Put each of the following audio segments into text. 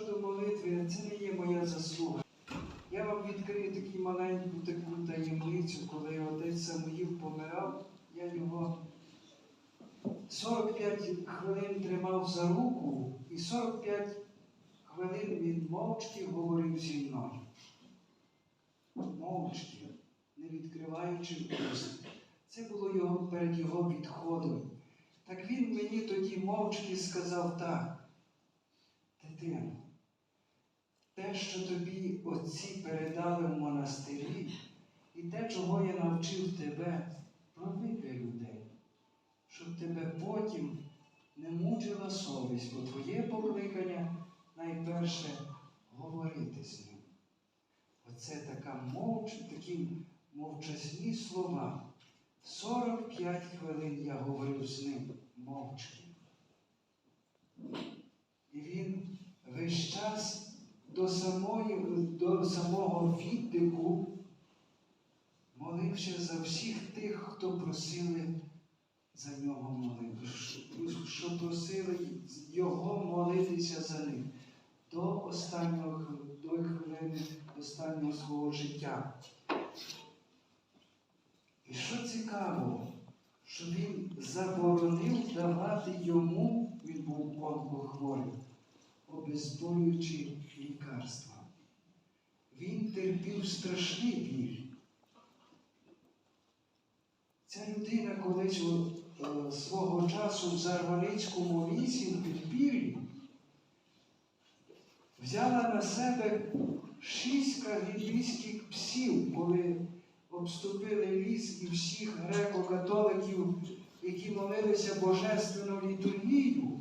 щодо молитви, це не є моя заслуга. Я вам відкрию таку маленьку таку таємницю, коли отець Самуїл помирав, я його 45 хвилин тримав за руку, і 45 хвилин він мовчки говорив зі мною. Мовчки, не відкриваючи уст. Це було його перед його відходом. Так він мені тоді мовчки сказав так. Дитино, що тобі отці передали в монастирі, і те, чого я навчив тебе, провикай людей, щоб тебе потім не мучила совість, бо твоє покликання найперше говорити з ним. Оце така мовч, такі мовчазні слова. 45 хвилин я говорив з ним мовчки. І він весь час до, самої, до самого віддиху молився за всіх тих, хто просили за нього молитву, що- просили його молитися за них до останнього до хвилини останнього свого життя. І що цікаво, що він заборонив давати йому, він був онкохворий, обезболюючі лікарства. Він терпів страшний біль. Ця людина колись свого часу в Зарваницькому лісі в підпіллі взяла на себе шість кавілійських псів, коли обступили ліс і всіх греко-католиків, які молилися Божественну літургію.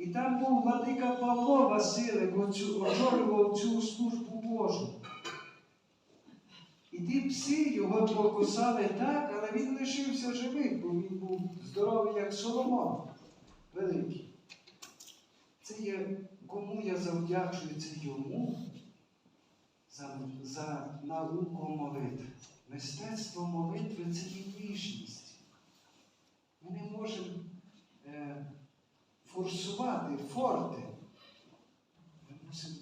І там був владика Павло Василик, очолював цю службу Божу. І ті пси його покусали так, але він лишився живий, бо він був здоровий, як Соломон великий. Це є кому я завдячую це йому за, за науку молитви. Мистецтво молитви це є ніжність. Ми не можемо е, форсувати форти. Ми мусимо,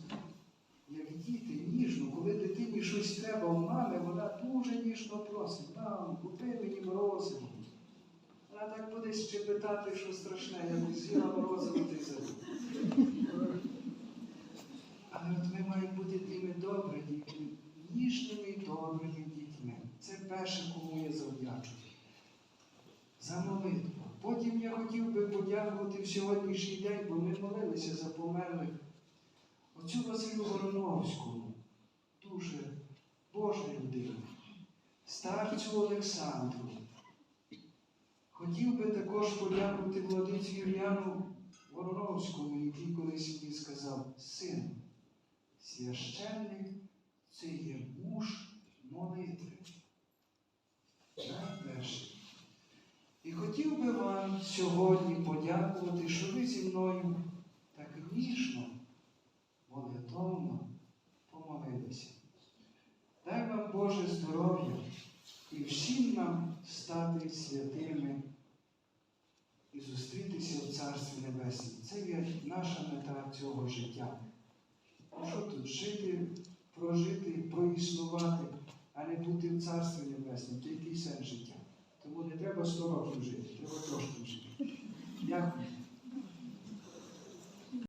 як діти, ніжно, коли дитині щось треба в мами, вона дуже ніжно просить, мам, купи мені морозиво. Вона так буде щепетати, що страшне, я б з'їла морозиво ти забув. Але от ми маємо бути тими добрими ніжними добрими дітьми. Це перше, кому я завдячую. За молитву. Потім я хотів би подякувати в сьогоднішній день, бо ми молилися за померлих. Оцю Василю Вороновському, дуже Божа людина, старцю Олександру. Хотів би також подякувати владиці Юріану Вороновському, який колись мені сказав, син, священник це є муж молитви. Найперше. І хотів би вам сьогодні подякувати, що ви зі мною так ніжно, нам стати святими і зустрітися в Царстві Небесному. Це є наша мета цього життя. Що тут жити, прожити, проіснувати, а не бути в Царстві Небесному, тільки сенс життя. Тому не треба 100 років жити, треба трошки жити. Дякую.